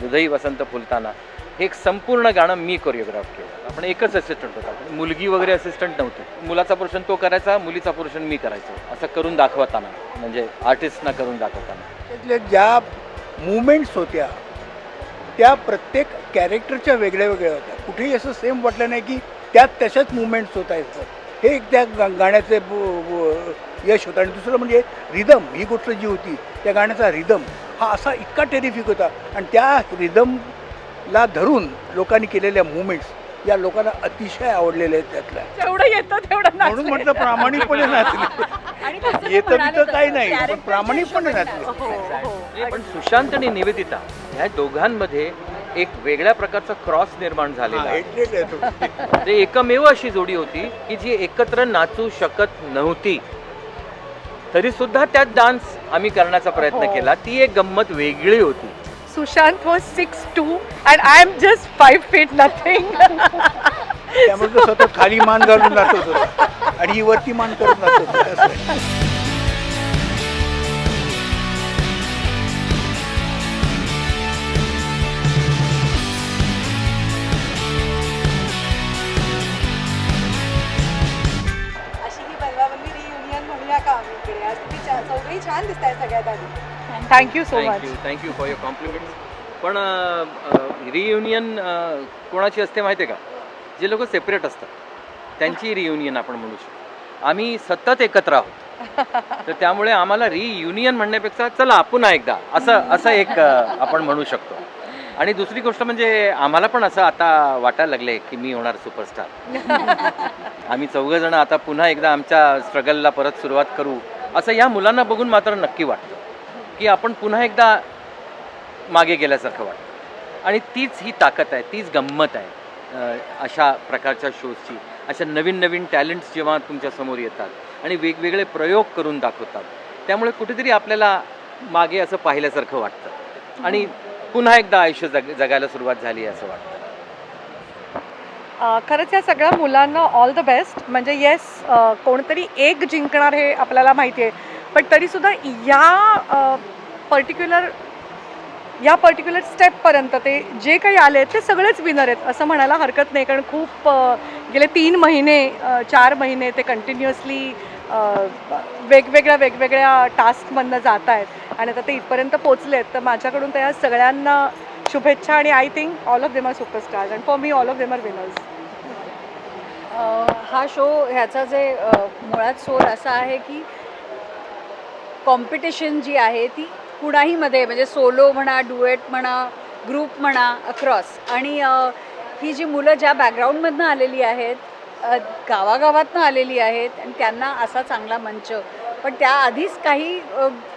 हृदयी वसंत फुलताना. हे एक संपूर्ण गाणं मी कोरिओग्राफ केलं. आपण एकच असिस्टंट होता. मुलगी वगैरे असिस्टंट नव्हती. मुलाचा पोर्शन तो करायचा मुलीचा पोर्शन मी करायचो. असं करून दाखवताना. म्हणजे आर्टिस्टना करून दाखवताना. त्यातल्या ज्या मुवमेंट्स होत्या त्या प्रत्येक कॅरेक्टरच्या वेगळ्या वेगळ्या होत्या. कुठेही असं सेम वाटलं नाही की त्यात तशाच मुवमेंट्स होत आहेत. हे एक त्या गा- गाण्याचे ब- यश होतं. आणि दुसरं म्हणजे रिदम ही गोष्ट जी होती त्या गाण्याचा रिदम हा असा इतका टेरिफिक होता आणि त्या रिदमला धरून लोकांनी केलेल्या मुवमेंट्स या लोकांना अतिशय आवडलेल्या आहेत त्यातल्या जेवढं येतं तेवढं म्हणून. म्हटलं प्रामाणिकपणे नाचले येतं बितं काही. नाही, पण प्रामाणिकपणे नाचले. हो, हो. पण सुशांत आणि निवेदिता ह्या दोघांमध्ये एक वेगळ्या प्रकारचा क्रॉस निर्माण झालेला आहे. ते एकमेव अशी जोडी होती की जी एकत्र नाचू शकत नव्हती तरी सुद्धा त्यात डान्स आम्ही करण्याचा प्रयत्न हो. केला. ती एक गंमत वेगळी होती. Sushant was six two and I am just five feet nothing त्यामुळे तो सतत खाली मान घालून नाचत होता. आणि ही वरती मान होता. छान दिसताय सगळ्यात आधी thank you so much thank you thank you for your compliments पण रियुनियन कोणाची असते माहिती आहे का? जे लोक सेपरेट असतात. त्यांची रियुनियन आपण म्हणू शकतो. आम्ही सतत एकत्र आहोत. तर त्यामुळे आम्हाला रियुनियन म्हणण्यापेक्षा चला पुन्हा एकदा. असं असं एक आपण म्हणू शकतो. आणि दुसरी गोष्ट म्हणजे आम्हाला पण असं आता वाटायला लागले की मी होणार सुपरस्टार आम्ही चौघं जण आता पुन्हा एकदा आमच्या स्ट्रगलला परत सुरुवात करू. असं या मुलांना बघून मात्र नक्की वाटतं की आपण पुन्हा एकदा मागे गेल्यासारखं वाटतं. आणि तीच ही ताकद आहे तीच गंमत आहे अशा प्रकारच्या शोजची अशा नवीन नवीन टॅलेंट्स जेव्हा तुमच्यासमोर येतात आणि वेगवेगळे प्रयोग करून दाखवतात त्यामुळे कुठेतरी आपल्याला मागे असं पाहिल्यासारखं वाटतं. आणि पुन्हा एकदा आयुष्य जग जगायला सुरुवात झाली असं वाटतं. खरंच या सगळ्या मुलांना ऑल द बेस्ट म्हणजे येस कोणतरी एक जिंकणार हे आपल्याला माहिती आहे. पण तरीसुद्धा या पर्टिक्युलर या पर्टिक्युलर स्टेपपर्यंत ते जे काही आले आहेत ते सगळेच विनर आहेत असं म्हणायला हरकत नाही. कारण खूप गेले तीन महिने चार महिने ते कंटिन्युअसली वेगवेगळ्या वेगवेगळ्या टास्कमधनं जात आहेत आणि आता ते इथपर्यंत पोचले आहेत तर माझ्याकडून त्या सगळ्यांना शुभेच्छा आणि I think all of them are superstars and for me all of them are winners हा शो ह्याचा जे मुळात सोर असा आहे की कॉम्पिटिशन जी आहे ती कुणाहीमध्ये म्हणजे सोलो म्हणा डुएट म्हणा ग्रुप म्हणा अक्रॉस आणि ही जी मुलं ज्या बॅकग्राऊंडमधनं आलेली आहेत गावागावातनं आलेली आहेत आणि त्यांना असा चांगला मंच. पण त्याआधीच काही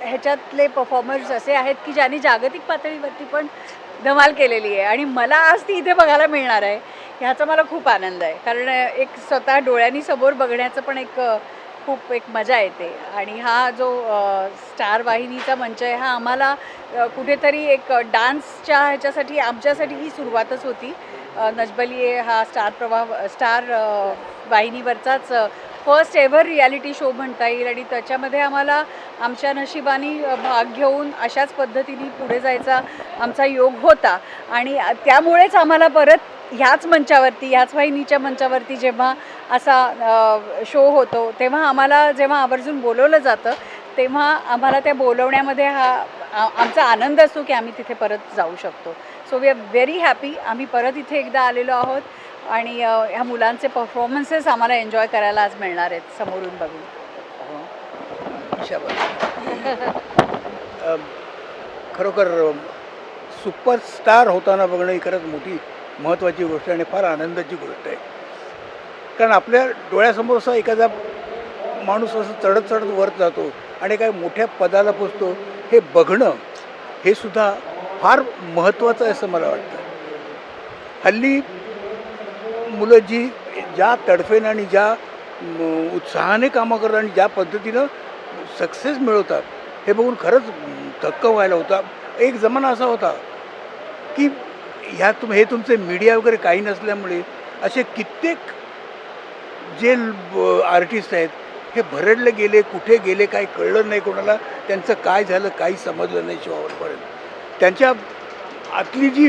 ह्याच्यातले परफॉर्मर्स असे आहेत की ज्यांनी जागतिक पातळीवरती पण धमाल केलेली आहे. आणि मला आज ती इथे बघायला मिळणार आहे. ह्याचा मला खूप आनंद आहे. कारण एक स्वतः डोळ्यांनी समोर बघण्याचं पण एक खूप एक मजा येते. आणि हा जो स्टार वाहिनीचा मंच आहे हा आम्हाला कुठेतरी एक डान्सच्या ह्याच्यासाठी आमच्यासाठी ही सुरुवातच होती. नजबली हा स्टार प्रवाह स्टार वाहिनीवरचाच फर्स्ट एव्हर रियालिटी शो म्हणता येईल आणि त्याच्यामध्ये आम्हाला आमच्या नशिबाने भाग घेऊन अशाच पद्धतीने पुढे जायचा आमचा योग होता. आणि त्यामुळेच आम्हाला परत ह्याच मंचावरती ह्याच वाहिनीच्या मंचावरती जेव्हा असा शो होतो तेव्हा आम्हाला जेव्हा आवर्जून बोलवलं जातं तेव्हा आम्हाला त्या बोलवण्यामध्ये हा आमचा आनंद असतो की आम्ही तिथे परत जाऊ शकतो. So we are very happy आम्ही परत इथे एकदा आलेलो आहोत. आणि ह्या मुलांचे परफॉर्मन्सेस आम्हाला एन्जॉय करायला आज मिळणार आहेत समोरून बघून. खरोखर सुपरस्टार होताना बघणं ही खरंच मोठी महत्त्वाची गोष्ट आहे आणि फार आनंदाची गोष्ट आहे. कारण आपल्या डोळ्यासमोर असा एखादा माणूस असं चढत चढत वर जातो आणि काय मोठ्या पदाला पोचतो हे बघणं हे सुद्धा फार महत्त्वाचं आहे असं मला वाटतं. हल्ली मुलं जी ज्या तडफेनं आणि ज्या उत्साहाने कामं करतात आणि ज्या पद्धतीनं सक्सेस मिळवतात हे बघून खरंच थक्क व्हायला होता. एक जमाना असा होता की ह्या तुम हे तुमचे मीडिया वगैरे काही नसल्यामुळे असे कित्येक जे आर्टिस्ट आहेत हे भरडले गेले कुठे गेले काही कळलं नाही कोणाला त्यांचं काय झालं काही समजलं नाही शेवटपर्यंत त्यांच्या आतली जी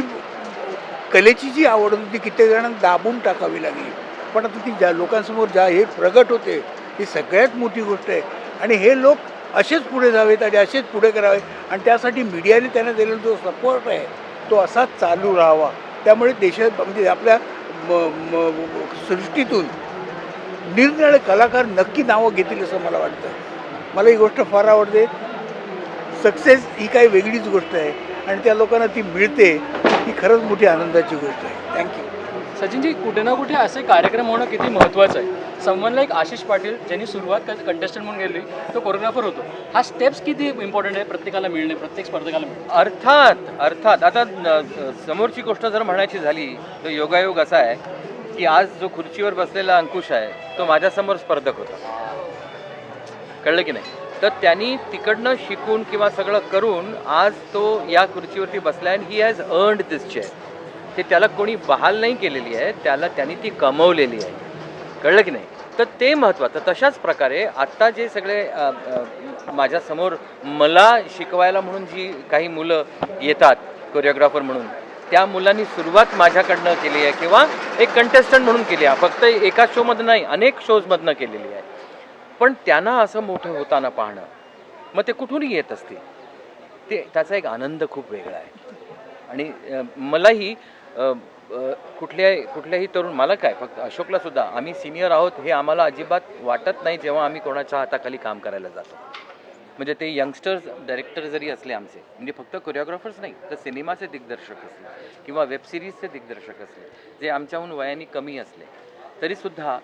कलेची जी आवड होती ती कित्येक जणांना दाबून टाकावी लागली. पण आता ती ज्या लोकांसमोर ज्या हे प्रगट होते ही सगळ्यात मोठी गोष्ट आहे. आणि हे लोक असेच पुढे जावेत आणि असेच पुढे करावे आणि त्यासाठी मीडियाने त्यांना दिलेला जो सपोर्ट आहे तो असाच चालू राहावा. त्यामुळे देशात म्हणजे आपल्या म- म- सृष्टीतून निरनिराळे कलाकार नक्की नावं घेतील असं मला वाटतं. मला ही गोष्ट फार आवडते. सक्सेस ही काही वेगळीच गोष्ट आहे. आणि त्या लोकांना ती मिळते. ही खरंच मोठी आनंदाची गोष्ट आहे. थँक्यू सचिनजी कुठे ना कुठे असे कार्यक्रम होणं किती महत्त्वाचं आहे? समवन एक आशिष पाटील ज्यांनी सुरुवात कंटेस्टंट म्हणून गेली तो कोरिओग्राफर होतो. हा स्टेप्स किती इम्पॉर्टंट आहे प्रत्येकाला मिळणे प्रत्येक स्पर्धकाला मिळणे? अर्थात अर्थात आता समोरची गोष्ट जर म्हणायची झाली तर योगायोग असा आहे की आज जो खुर्चीवर बसलेला अंकुश आहे तो माझ्यासमोर स्पर्धक होता. कळलं की नाही? तर त्यांनी तिकडनं शिकून किंवा सगळं करून आज तो या खुर्चीवरती बसला आणि he has earned this chair ते त्याला कोणी बहाल नाही केलेली आहे त्याला त्यांनी ती कमवलेली आहे. कळलं की नाही? तर ते महत्त्वाचं तशाच प्रकारे आत्ता जे सगळे माझ्यासमोर मला शिकवायला म्हणून जी काही मुलं येतात कोरिओग्राफर म्हणून त्या मुलांनी सुरुवात माझ्याकडनं केली आहे किंवा एक कंटेस्टंट म्हणून केली आहे. फक्त एका शोमधनं नाही अनेक शोजमधनं केलेली आहे. पण त्यांना असं मोठं होताना पाहणं मग ते कुठूनही येत असतील. ते त्याचा एक आनंद खूप वेगळा आहे. आणि मलाही कुठल्याही कुठल्या कुठल्याही तरुण मला काय फक्त अशोकला सुद्धा आम्ही सिनियर आहोत हे आम्हाला अजिबात वाटत नाही जेव्हा आम्ही कोणाच्या हाताखाली काम करायला जातो. म्हणजे ते यंगस्टर्स डायरेक्टर जरी असले आमचे म्हणजे फक्त कोरिओग्राफर्स नाही तर सिनेमाचे दिग्दर्शक असले किंवा वेब सिरीजचे दिग्दर्शक असले जे आमच्याहून वयाने कमी असले तरीसुद्धा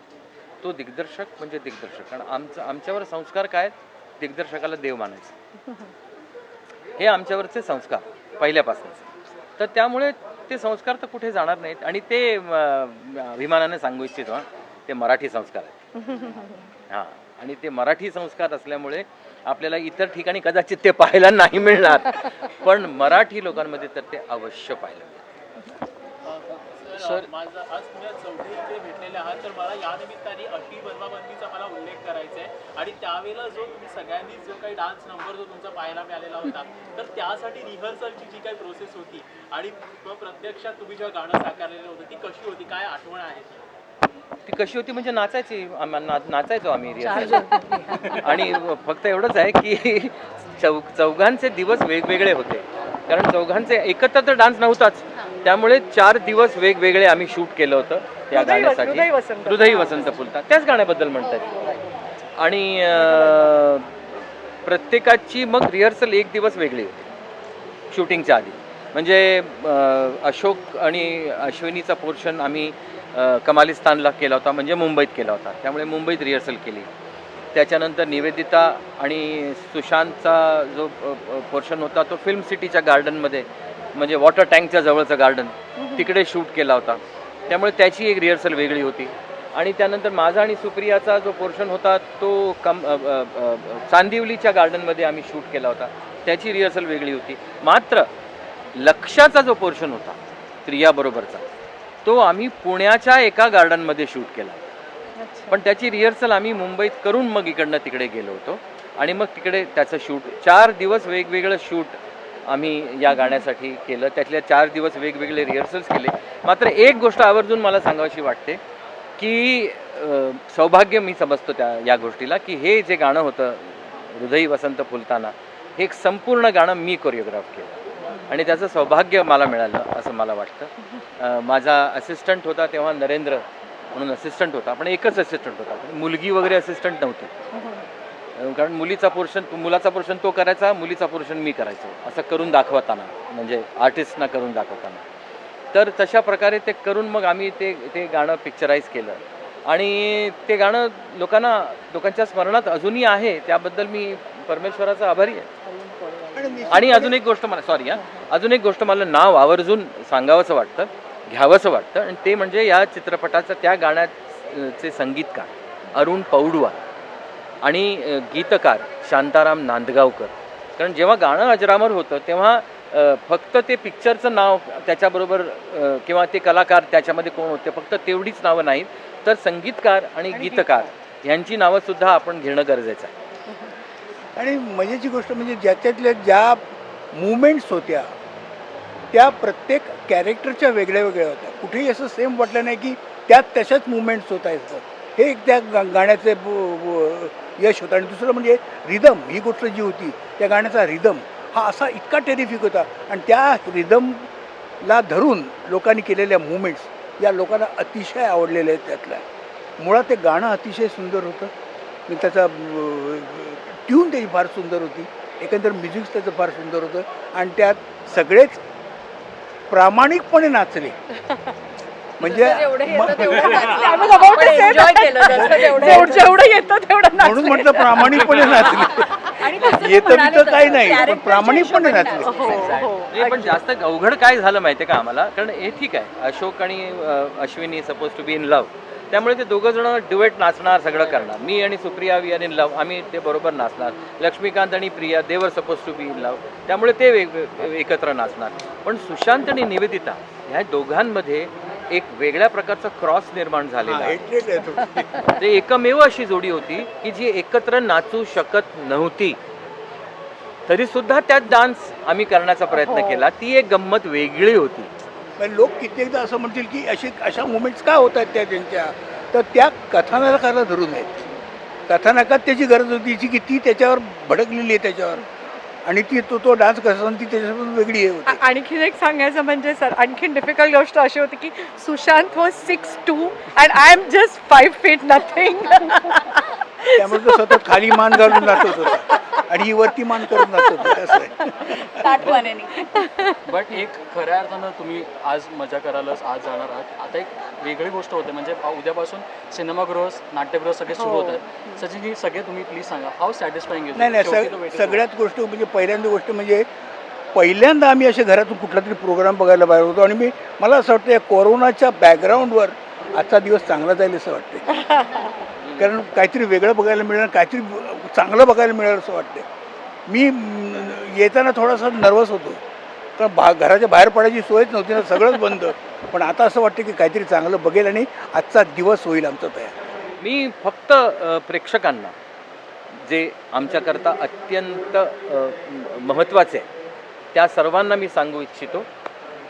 तो दिग्दर्शक म्हणजे दिग्दर्शक. कारण आमचं आमच्यावर संस्कार काय? दिग्दर्शकाला देव मानायचं. हे आमच्यावरचे संस्कार पहिल्यापासूनच. तर त्यामुळे ते संस्कार तर कुठे जाणार नाहीत. आणि ते अभिमानाने सांगू इच्छितो ते मराठी संस्कार आहेत. हां. आणि ते मराठी संस्कार असल्यामुळे आपल्याला इतर ठिकाणी कदाचित ते पाहायला नाही मिळणार. पण मराठी लोकांमध्ये तर ते अवश्य पाहायला मिळणार सर. माझं आज तुम्ही चौथी इथे भेटलेले आहात तर मला या निमित्ताने अशी बनवाबंदीचा मला उल्लेख करायचा आहे. आणि त्यावेळेला जो तुम्ही सगळ्यांनी जो काही डान्स नंबर जो तुमचा पाहायला मिळालेला होता तर त्यासाठी रिहर्सलची जी काही प्रोसेस होती आणि मग प्रत्यक्षात तुम्ही जेव्हा गाणं साकारलेलं होतं ती कशी होती काय आठवण आहे? ती? कशी होती म्हणजे नाचायची नाचायचो आम्ही. आणि फक्त एवढंच आहे की चौ चौघांचे दिवस वेगवेगळे होते. कारण चौघांचे एकत्र तर डान्स नव्हताच. त्यामुळे चार दिवस वेगवेगळे आम्ही शूट केलं होतं त्या हृदय गाण्यासाठी. हृदय वसंत. हृदय वसंत फुलता. त्याच गाण्याबद्दल म्हणतात आणि अं, प्रत्येकाची मग रिहर्सल एक दिवस वेगळी होती. शूटिंगच्या आधी. म्हणजे अं, अशोक आणि अश्विनीचा पोर्शन आम्ही अं, कमालिस्तानला केला होता म्हणजे मुंबईत केला होता. त्यामुळे मुंबईत रिहर्सल केली. त्याच्यानंतर निवेदिता आणि सुशांतचा जो पोर्शन होता तो फिल्म सिटीच्या गार्डनमध्ये म्हणजे वॉटर टँकच्या जवळचं गार्डन तिकडे शूट केला होता. त्यामुळे त्याची एक रिहर्सल वेगळी होती. आणि त्यानंतर माझा आणि सुप्रियाचा जो पोर्शन होता तो कम चांदिवलीच्या गार्डनमध्ये आम्ही शूट केला होता. त्याची रिहर्सल वेगळी होती. मात्र लक्षाचा जो पोर्शन होता प्रियाबरोबरचा तो आम्ही पुण्याच्या एका गार्डनमध्ये शूट केला. पण त्याची रिहर्सल आम्ही मुंबईत करून मग इकडनं तिकडे गेलो होतो. आणि मग तिकडे त्याचं शूट चार दिवस वेगवेगळं शूट आम्ही या गाण्यासाठी केलं. त्यातल्या चार दिवस वेगवेगळे रिहर्सल्स केले. मात्र एक गोष्ट आवर्जून मला सांगावीशी वाटते की सौभाग्य मी समजतो त्या या गोष्टीला की हे जे गाणं होतं हृदय वसंत फुलताना हे एक संपूर्ण गाणं मी कोरिओग्राफ केलं. आणि त्याचं सौभाग्य मला मिळालं असं मला वाटतं. माझा असिस्टंट होता तेव्हा नरेंद्र म्हणून असिस्टंट होता. पण एकच असिस्टंट होता. मुलगी वगैरे असिस्टंट नव्हती. कारण मुलीचा पोर्शन मुलाचा पोर्शन तो करायचा मुलीचा पोर्शन मी करायचो. असं करून दाखवताना म्हणजे आर्टिस्टना करून दाखवताना. तर तशा प्रकारे ते करून मग आम्ही ते ते गाणं पिक्चराईज केलं. आणि ते गाणं लोकांना लोकांच्या स्मरणात अजूनही आहे त्याबद्दल मी परमेश्वराचा आभारी आहे. आणि अजून एक गोष्ट मला सॉरी हा. अजून एक गोष्ट मला नाव आवर्जून सांगावंसं वाटतं घ्यावंसं वाटतं आणि ते म्हणजे या चित्रपटाचं त्या गाण्याचे संगीतकार अरुण पौडवा आणि गीतकार शांताराम नांदगावकर. कारण जेव्हा गाणं अजरामर होतं तेव्हा फक्त ते पिक्चरचं नाव त्याच्याबरोबर किंवा ते कलाकार त्याच्यामध्ये कोण होते फक्त तेवढीच नावं नाहीत. तर संगीतकार आणि गीतकार यांची नावंसुद्धा आपण घेणं गरजेचं आहे. आणि मजेची गोष्ट म्हणजे ज्याच्यातल्या ज्या मुवमेंट्स होत्या त्या प्रत्येक कॅरेक्टरच्या वेगळ्या वेगळ्या होत्या. कुठेही असं सेम वाटलं नाही की त्यात तशाच मुवमेंट्स होत आहेत. हे एक त्या गा गाण्याचे यश होतं. आणि दुसरं म्हणजे रिदम ही गोष्ट जी होती त्या गाण्याचा रिदम हा असा इतका टेरिफिक होता. आणि त्या रिदमला धरून लोकांनी केलेल्या मुवमेंट्स या लोकांना अतिशय आवडलेल्या आहेत त्यातल्या. मुळात ते गाणं अतिशय सुंदर होतं. मी त्याचा ट्यून त्याची फार सुंदर होती. एकंदर म्युझिक त्याचं फार सुंदर होतं. आणि त्यात सगळेच प्रामाणिकपणे नाचले. म्हणजे जेवढं येतं तेवढं म्हणून. म्हटलं प्रामाणिकपणे नाचले. आणि येतं बितं काही. नाही, पण प्रामाणिकपणे नाचले. हो. हो. पण जास्त अवघड काय झालं माहिती आहे का आम्हाला? कारण हे ठीक आहे. अशोक आणि Ashwini suppose to be in love त्यामुळे ते दोघं जण डिवेट नाचणार सगळं करणार. मी आणि Supriya we are in love आम्ही ते बरोबर नाचणार. लक्ष्मीकांत आणि Priya Devar suppose to be in love त्यामुळे ते एकत्र नाचणार. पण सुशांत आणि निवेदिता ह्या दोघांमध्ये एक वेगळ्या प्रकारचा क्रॉस निर्माण झालेला आहे. तो. ते एकमेव अशी जोडी होती की जी एकत्र नाचू शकत नव्हती. तरी सुद्धा त्यात डान्स आम्ही करण्याचा प्रयत्न हो. केला. ती एक गंमत वेगळी होती. पण लोक कित्येकदा असं म्हणतील की असे अशा मुवमेंट्स का होत आहेत त्या त्यांच्या? तर त्या कथानकाला धरून आहेत. कथानकात त्याची गरज होती जी की ती त्याच्यावर भडकलेली आहे त्याच्यावर. आणि ती तो तो डान्स कसा ती त्याच्यापासून वेगळी आहे होती. आणखीन एक सांगायचं म्हणजे सर आणखीन डिफिकल्ट गोष्ट अशी होती की Sushant was six two and I am just five feet nothing त्यामुळे तो सतत खाली मान घालून नाचत होता. आणि ही वरती मान करून नाचत होता असं आहे. बट एक खऱ्या अर्थानं तुम्ही आज मजा करायलाच आज जाणार आहात. आता एक वेगळी गोष्ट होते म्हणजे आ- उद्यापासून सिनेमागृह नाट्यगृह सगळे सुरू हो. होत आहेत सचिनजी सगळे तुम्ही प्लीज सांगा हाऊ सॅटिस्फाईंग नाही नाही सग सगळ्यात गोष्ट. म्हणजे पहिल्यांदा गोष्ट म्हणजे पहिल्यांदा आम्ही असे घरातून कुठला तरी प्रोग्राम बघायला बाहेर होतो. आणि मी मला असं वाटतं या कोरोनाच्या बॅकग्राऊंडवर आजचा दिवस चांगला जाईल असं वाटतं कारण काहीतरी वेगळं बघायला मिळणार काहीतरी चांगलं बघायला मिळेल असं वाटतं मी येताना थोडासा नर्वस होतो. कारण बा घराच्या बाहेर पडायची सोयच नव्हती ना सगळंच बंद. पण आता असं वाटतं की काहीतरी चांगलं बघेल आणि आजचा दिवस होईल आमचा तयार. मी फक्त प्रेक्षकांना जे आमच्याकरता अत्यंत महत्त्वाचे आहे त्या सर्वांना मी सांगू इच्छितो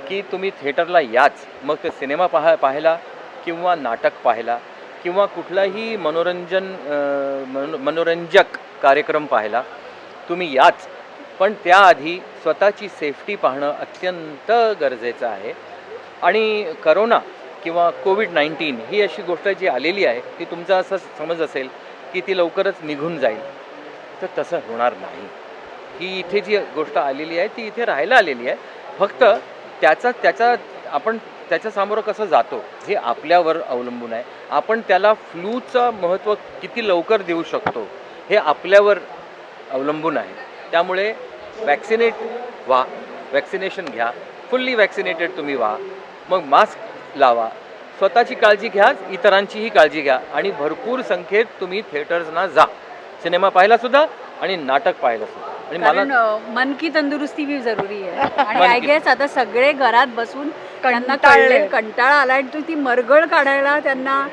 की तुम्ही थिएटरला याच मग ते सिनेमा पाहा पाहायला किंवा नाटक पाहायला किंवा कुठलाही मनोरंजन मनो मनोरंजक कार्यक्रम पाहायला तुम्ही याच. पण त्याआधी स्वतःची सेफ्टी पाहणं अत्यंत गरजेचं आहे. आणि करोना किंवा कोविड नाईन्टीन ही अशी गोष्ट जी आलेली आहे ती तुमचा असं समज असेल की ती लवकरच निघून जाईल. तर तसं होणार नाही. ही इथे जी गोष्ट आलेली आहे ती इथे राहायला आलेली आहे. फक्त त्याचा त्याचा आपण त्याच्या सामोरं कसं जातो हे आपल्यावर अवलंबून आहे. आपण त्याला फ्लूचं महत्त्व किती लवकर देऊ शकतो हे आपल्यावर अवलंबून आहे. त्यामुळे वॅक्सिनेट व्हा वॅक्सिनेशन घ्या फुल्ली वॅक्सिनेटेड तुम्ही व्हा मग मास्क लावा. स्वतःची काळजी घ्या इतरांचीही काळजी घ्या आणि भरपूर संख्येत तुम्ही थिएटर्सना जा. सिनेमा पाहायला सुद्धा आणि नाटक पाहायला सुद्धा. आणि मला मन की तंदुरुस्ती भी जरुरी आहे. आणि आय गेस आता सगळे घरात बसून त्यांना. कळले कंटाळा आला आणि ती मरगळ काढायला त्यांना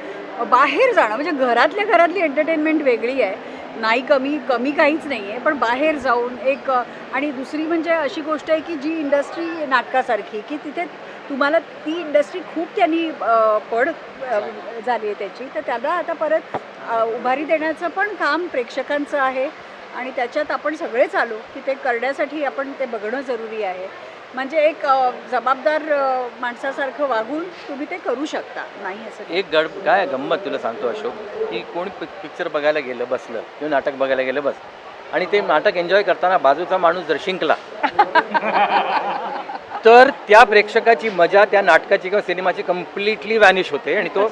बाहेर जाणं म्हणजे घरातल्या घरातली एंटरटेनमेंट वेगळी आहे. नाही कमी कमी काहीच नाही आहे पण बाहेर जाऊन एक आणि दुसरी म्हणजे अशी गोष्ट आहे की जी इंडस्ट्री नाटकासारखी की तिथे तुम्हाला ती इंडस्ट्री खूप त्यांनी पड झाली आहे त्याची. तर त्याला आता परत उभारी देण्याचं पण काम प्रेक्षकांचं आहे. आणि त्याच्यात आपण सगळेच आलो की ते करण्यासाठी आपण ते बघणं जरुरी आहे. म्हणजे एक जबाबदार माणसासारखं वागून तुम्ही ते करू शकता. नाही असं. एक गड काय गंमत तुला सांगतो अशोक की कोणी पिक्चर बघायला गेलं बसलं किंवा नाटक बघायला गेलं बस. आणि ते नाटक एन्जॉय करताना बाजूचा माणूस जर शिंकला तर त्या प्रेक्षकाची मजा त्या नाटकाची किंवा सिनेमाची कम्प्लिटली व्हॅनिश होते. आणि तो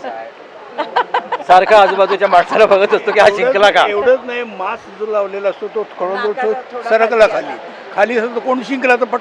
सारखा आजूबाजूच्या माणसाला बघत असतो की हा शिंकला का? एवढंच- नाही मास्क जो लावलेला असतो तो खळून सरकला खाली. खाली असतो तो कोण शिंकला तर पट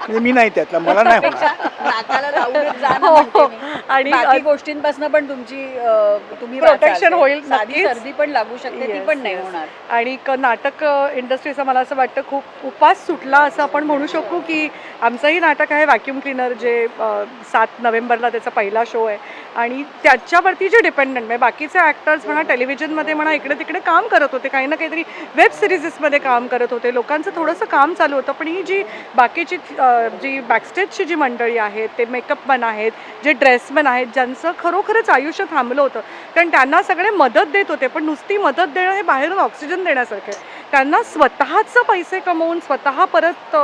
म्हणजे मी नाही त्यातला मला नाही होणार नाकाला लावूनच जाणं हो म्हणते हो मी. आणि बाकी गोष्टींपासून पण तुमची अ, तुम्ही Protection वाचाल. होईल, साधी नक्कीच. सर्दी पण लागू शकते ती Yes, पण नाही yes. होणार आणि क नाटक इंडस्ट्रीचा मला असं वाटतं खूप उपास सुटला असं आपण म्हणू शकू की आमचंही नाटक आहे व्हॅक्यूम क्लीनर जे अ, सात नोव्हेंबरला त्याचा पहिला शो आहे आणि त्याच्यावरती जे डिपेंडंट म्हणजे बाकीचे ॲक्टर्स म्हणा टेलिव्हिजनमध्ये म्हणा इकडे तिकडे काम करत होते काही ना काहीतरी वेब सिरीजेसमध्ये काम करत होते लोकांचं थोडंसं काम चालू होतं पण ही जी बाकीची अ, जी बॅकस्टेजची जी मंडळी आहेत ते मेकअपमन आहेत जे ड्रेसमन आहेत ज्यांचं खरोखरच आयुष्य थांबलं होतं. कारण त्यांना सगळे मदत देत होते पण नुसती मदत देणं हे बाहेरून ऑक्सिजन देण्यासारखं आहे. त्यांना स्वतःचं पैसे कमवून स्वतः परत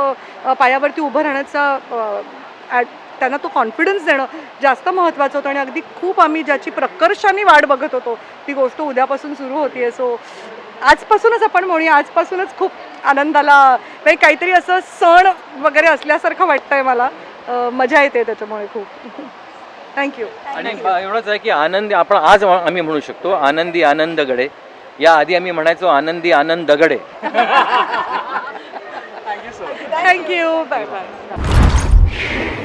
पायावरती उभं राहण्याचा त्यांना तो कॉन्फिडन्स देणं जास्त महत्त्वाचं होतं. आणि अगदी खूप आम्ही ज्याची प्रकर्षाने वाट बघत होतो ती गोष्ट उद्यापासून सुरू होती सो आजपासूनच आपण म्हणूया आजपासूनच खूप आनंदाला म्हणजे काहीतरी असं सण वगैरे असल्यासारखं वाटतंय मला. मजा येते त्याच्यामुळे खूप. थँक्यू आणि एवढंच आहे की आनंदी आपण आज आम्ही म्हणू शकतो आनंदी आनंद गडे या आधी आम्ही म्हणायचो आनंदी आनंद गडे थँक्यू बाय बाय